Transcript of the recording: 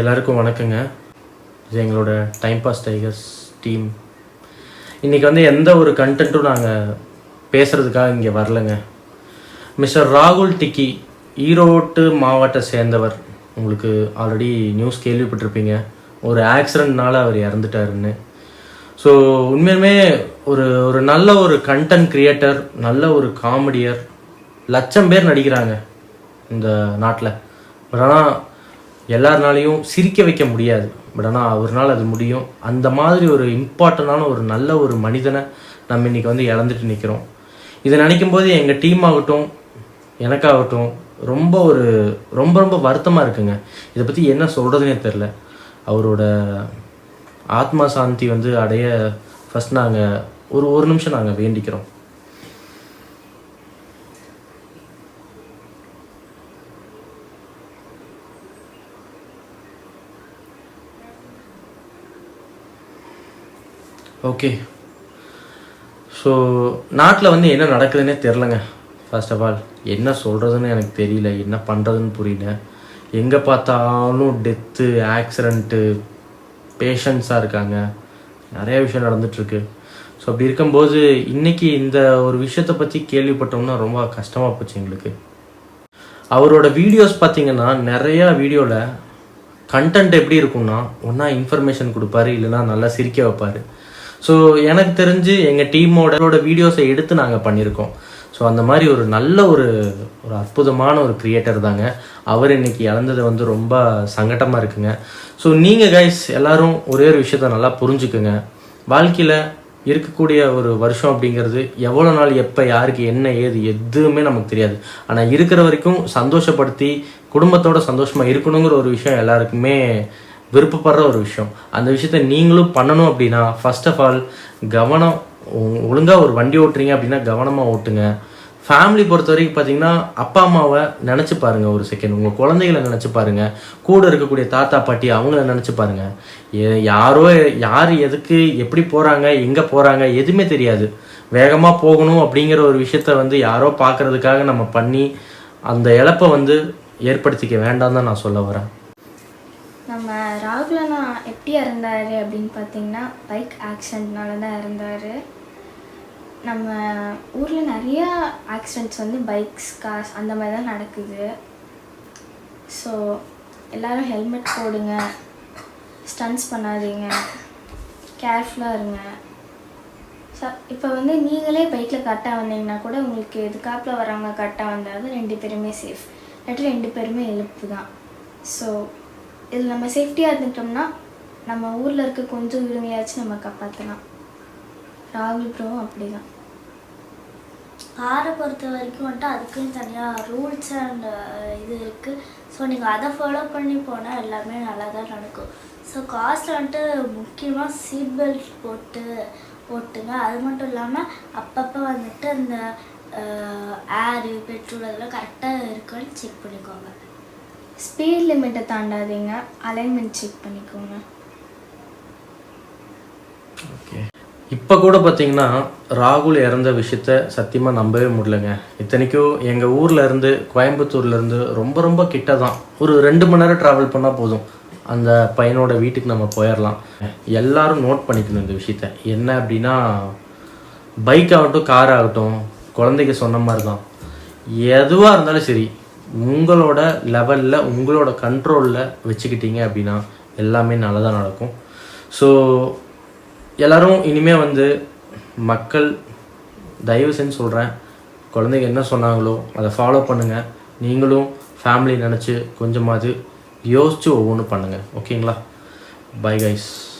எல்லாருக்கும் வணக்கங்க. இது எங்களோட டைம் பாஸ் டைகர்ஸ் டீம் இன்றைக்கி வந்து எந்த ஒரு கண்டென்ட்டும் நாங்கள் பேசுகிறதுக்காக இங்கே வரலங்க. மிஸ்டர் ராகுல் டிக்கி ஈரோட்டு மாவட்ட சேர்ந்தவர். உங்களுக்கு ஆல்ரெடி நியூஸ் கேள்விப்பட்டிருப்பீங்க. ஒரு ஆக்சிடென்ட்னால அவர் இறந்துட்டாருன்னு. ஸோ உண்மையுமே ஒரு ஒரு நல்ல ஒரு கண்டென்ட் கிரியேட்டர் நல்ல ஒரு காமெடியர் லட்சம் பேர் நடிக்கிறாங்க இந்த நாட்டில். பட் ஆனால் எல்லாருனாலையும் சிரிக்க வைக்க முடியாது. பட் ஆனால் அவர்னால அது முடியும். அந்த மாதிரி ஒரு இம்பார்ட்டண்டான ஒரு நல்ல ஒரு மனிதனை நம்ம இன்னைக்கு வந்து இழந்துட்டு நிற்கிறோம் இதை நினைக்கும் போது எங்கள் டீம் ஆகட்டும் எனக்காகட்டும் ரொம்ப ஒரு ரொம்ப ரொம்ப வருத்தமாக இருக்குங்க. இதை பற்றி என்ன சொல்கிறதுனே தெரில அவரோட ஆத்மா சாந்தி வந்து அடைய ஃபஸ்ட் நாங்கள் ஒரு ஒரு நிமிஷம் நாங்கள் வேண்டிக்கிறோம். ஓகே ஸோ நாட்டில் வந்து என்ன நடக்குதுன்னே தெரிலங்க ஃபர்ஸ்ட் ஆஃப் ஆல் என்ன சொல்கிறதுன்னு எனக்கு தெரியல. என்ன பண்ணுறதுன்னு புரியல. எங்கே பார்த்தாலும் டெத்து ஆக்சிடெண்ட்டு பேஷண்ட்ஸாக இருக்காங்க. நிறைய விஷயம் நடந்துட்டுருக்கு. ஸோ அப்படி இருக்கும்போது இன்றைக்கி இந்த ஒரு விஷயத்தை பற்றி கேள்விப்பட்டோம்னா ரொம்ப கஷ்டமாக போச்சு எங்களுக்கு. அவரோட வீடியோஸ் பார்த்தீங்கன்னா நிறையா வீடியோவில் கண்டென்ட் எப்படி இருக்கும்னா ஒன்றா இன்ஃபர்மேஷன் கொடுப்பாரு இல்லைனா நல்லா சிரிக்க வைப்பார். ஸோ எனக்கு தெரிஞ்சு எங்கள் டீமோட வீடியோஸை எடுத்து நாங்கள் பண்ணியிருக்கோம் ஸோ அந்த மாதிரி ஒரு நல்ல ஒரு ஒரு அற்புதமான ஒரு கிரியேட்டர் தாங்க. அவர் இன்னைக்கு இழந்தது வந்து ரொம்ப சங்கட்டமாக இருக்குங்க. ஸோ நீங்கள் கைஸ் எல்லாரும் ஒரே ஒரு விஷயத்த நல்லா புரிஞ்சுக்குங்க. வாழ்க்கையில் இருக்கக்கூடிய ஒரு வருஷம் அப்படிங்கிறது எவ்வளோ நாள் எப்போ யாருக்கு என்ன ஏது எதுவுமே நமக்கு தெரியாது. ஆனால் இருக்கிற வரைக்கும் சந்தோஷப்படுத்தி குடும்பத்தோட சந்தோஷமாக இருக்கணுங்கிற ஒரு விஷயம் எல்லாருக்குமே விருப்பப்படுற ஒரு விஷயம். அந்த விஷயத்த நீங்களும் பண்ணணும் அப்படின்னா ஃபர்ஸ்ட் ஆஃப் ஆல் கவனம் ஒழுங்காக ஒரு வண்டி ஓட்டுறீங்க அப்படின்னா கவனமாக ஓட்டுங்க. ஃபேமிலி பொறுத்த வரைக்கும் பார்த்தீங்கன்னா அப்பா அம்மாவை நினச்சி பாருங்கள் ஒரு செகண்ட் உங்கள் குழந்தைகளை நினச்சி பாருங்கள் கூட இருக்கக்கூடிய தாத்தா பாட்டி அவங்கள நினச்சி பாருங்கள் யாரோ யார் எதுக்கு எப்படி போகிறாங்க எங்கே போகிறாங்க எதுவுமே தெரியாது. வேகமாக போகணும் அப்படிங்கிற ஒரு விஷயத்த வந்து யாரோ பார்க்கறதுக்காக நம்ம பண்ணி அந்த இழப்பை வந்து ஏற்படுத்திக்க வேண்டாம் தான் நான் சொல்ல வரேன். ராகுலனா எப்படி இறந்தார் அப்படின்னு பார்த்தீங்கன்னா பைக் ஆக்சிடென்ட்னால தான் இறந்தார் நம்ம ஊரில் நிறையா ஆக்சிடென்ட்ஸ் வந்து பைக்ஸ் கார்ஸ் அந்த மாதிரி தான் நடக்குது. ஸோ எல்லோரும் ஹெல்மெட் போடுங்க ஸ்டன்ஸ் பண்ணாதீங்க கேர்ஃபுல்லாக இருங்க. ஸோ இப்போ வந்து நீங்களே பைக்கில் கரெக்டாக வந்தீங்கன்னா கூட உங்களுக்கு எதுக்காப்பில் வரவங்க கரெக்டாக வந்தாலும் ரெண்டு பேருமே சேஃப் இல்லாட்டி ரெண்டு பேருமே எழுப்பு தான் ஸோ இதில் நம்ம சேஃப்டியாக இருந்துட்டோம்னா நம்ம ஊரில் இருக்க கொஞ்சம் உரிமையாச்சும் நம்ம காப்பாற்றலாம் ராகுல் ப்ரோவும் அப்படி தான் காரை பொறுத்த வரைக்கும் வந்துட்டு அதுக்குன்னு தனியாக ரூல்ஸ் அண்ட் இது இருக்குது ஸோ நீங்கள் அதை ஃபாலோ பண்ணி போனால் எல்லாமே நல்லா தான் நடக்கும் ஸோ காஸ்ட் வந்துட்டு முக்கியமாக சீட் பெல்ட் போட்டு போட்டுங்க அது மட்டும் இல்லாமல் அப்பப்போ வந்துட்டு அந்த ஏரு பெட்ரோல் அதெல்லாம் கரெக்டாக இருக்கான்னு செக் பண்ணிக்கோங்க. ஸ்பீட் லிமிட்டை தாண்டாதீங்க. அலைன்மெண்ட் செக் பண்ணிக்கோங்க. ஓகே இப்போ கூட பார்த்தீங்கன்னா ராகுல் இறந்த விஷயத்த சத்தியமாக நம்பவே முடியலங்க. இத்தனைக்கும் எங்கள் ஊர்ல இருந்து கோயம்புத்தூர்ல இருந்து ரொம்ப ரொம்ப கிட்ட தான் ஒரு ரெண்டு மணி நேரம் ட்ராவல் பண்ணால் போதும். அந்த பையனோட வீட்டுக்கு நம்ம போயிடலாம் எல்லாரும் நோட் பண்ணிக்கணும் இந்த விஷயத்த. என்ன அப்படின்னா பைக் ஆகட்டும் கார் ஆகட்டும் குழந்தைக்கு சொன்ன மாதிரி தான் எதுவாக இருந்தாலும் சரி உங்களோட லெவலில் உங்களோட கண்ட்ரோலில் வச்சுக்கிட்டீங்க அப்படின்னா எல்லாமே நல்லதாக நடக்கும். ஸோ எல்லோரும் இனிமேல் வந்து மக்கள் தயவு செஞ்சு சொல்கிறேன் குழந்தைங்க என்ன சொன்னாங்களோ அதை ஃபாலோ பண்ணுங்கள் நீங்களும் ஃபேமிலி நினச்சி கொஞ்சமாவது யோசித்து ஒவ்வொன்றும் பண்ணுங்கள் ஓகேங்களா பை கைஸ்